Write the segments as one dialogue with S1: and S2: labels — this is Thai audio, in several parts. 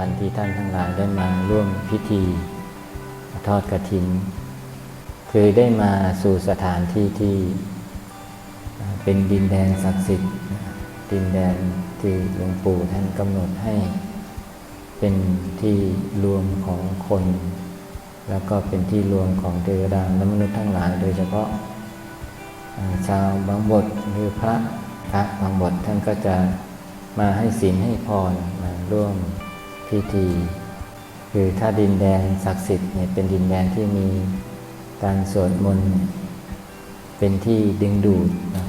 S1: วันที่ท่านทั้งหลายได้มาร่วมพิธีทอดกระถิน คือได้มาสู่สถานที่ที่เป็นดินแดนศักดิ์สิทธิ์ ดินแดนที่หลวงปู่ท่านกำหนดให้ เป็นที่รวมของคน แล้วก็เป็นที่รวมของเทวดาและมนุษย์ทั้งหลาย โดยเฉพาะชาวบางบทหรือพระพระบางบทท่านก็จะมาให้ศีลให้พรมาร่วม พิธี คือถ้าดินแดนศักดิ์สิทธิ์เนี่ยเป็นดินแดนที่มีการสวดมนต์เป็นที่ดึงดูด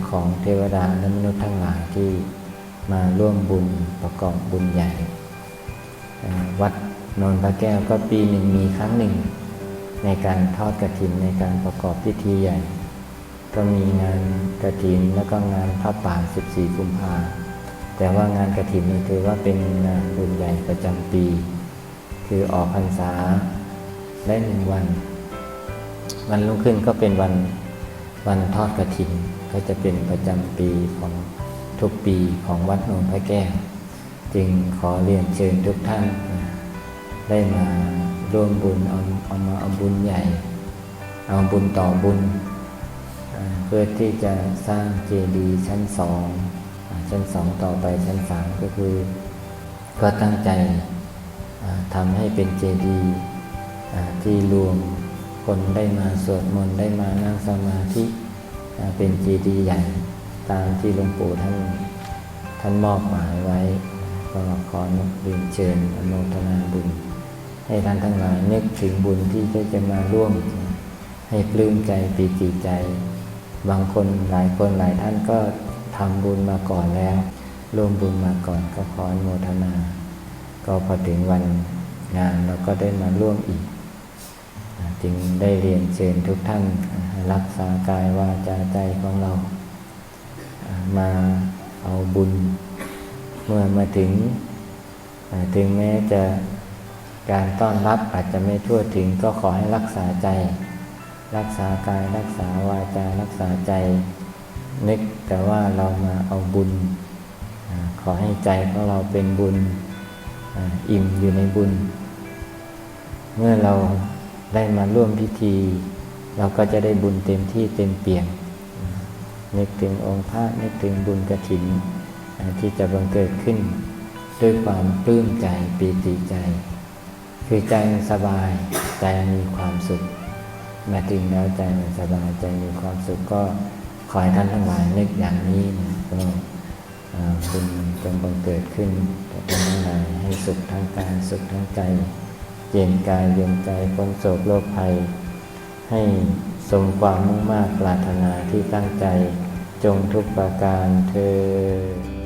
S1: ของเทวดาและมนุษย์ทั้งหลายที่มาร่วมบุญประกอบบุญใหญ่ วัดนนทพระแก้วก็ปีหนึ่งมีครั้งหนึ่ง ในการทอดกระถินในการประกอบพิธีใหญ่ ก็มีงานกระถินแล้วก็งานพระป่า 14 กุมภา แต่ว่างานกระถินนี่ถือว่าเป็นงานบุญใหญ่ประจำปี คือออกพรรษาได้หนึ่งวัน วันรุ่งขึ้นก็เป็นวันวันทอดกระถินก็จะเป็นประจำปีของทุกปีของวัดนนพระแก้วจึงขอเรียนเชิญทุกท่านได้มาร่วมบุญเอาเอามาเอาบุญใหญ่ เอาบุญต่อบุญ เพื่อที่จะสร้างเจดีย์ชั้นสอง ชั้นสองต่อไปชั้นสามก็คือ ก็ตั้งใจอ่าทำให้เป็นเจดีย์ที่รวมคนได้มาสวดมนต์ได้มานั่งสมาธิเป็นเจดีย์ใหญ่ตามที่หลวงปู่ท่านท่านมอบหมายไว้ก็ขอเรียนเชิญอนุทนาบุญ ให้ท่านทั้งหลายนึกถึงบุญที่ได้จะมาร่วม ให้ปลื้มใจปีติใจ บางคนหลายคนหลายท่านก็ำบุญมาก่อนแล้วร่วมบุญมาก่อนก็ขออนุโมทนา ก็พอถึงวันงานเราก็ได้มาร่วมอีก จึงได้เรียนเชิญทุกท่านรักษากายวาจาใจของเรา มาเอาบุญ เมื่อมาถึง ถึงแม้จะการต้อนรับอาจจะไม่ทั่วถึงก็ขอให้รักษาใจ รักษากายรักษาวาจารักษาใจ นึกแต่ว่าเรามาเอาบุญ ขอให้ใจของเราเป็นบุญอิ่มอยู่ในบุญ เมื่อเราได้มาร่วมพิธี เราก็จะได้บุญเต็มที่เต็มเปี่ยมนึกถึงองค์พระนึกถึงบุญกระถินอ่าที่จะบังเกิดขึ้น ด้วยความปลื้มใจปีติใจ คือใจมันสบาย ใจมีความสุข มาถึงแล้วใจมันสบายใจมีความสุขก็ ขอให้ท่านทั้งหลายนึกอย่างนี้นะก็คุณจงบังเกิดขึ้นกับท่านทั้งหลายให้สุขทั้งกายสุขทั้งใจเย็นกายเย็นใจพ้นโศกโรคภัย ให้สมความมุ่งมากปรารถนาที่ตั้งใจจงทุกประการเธอ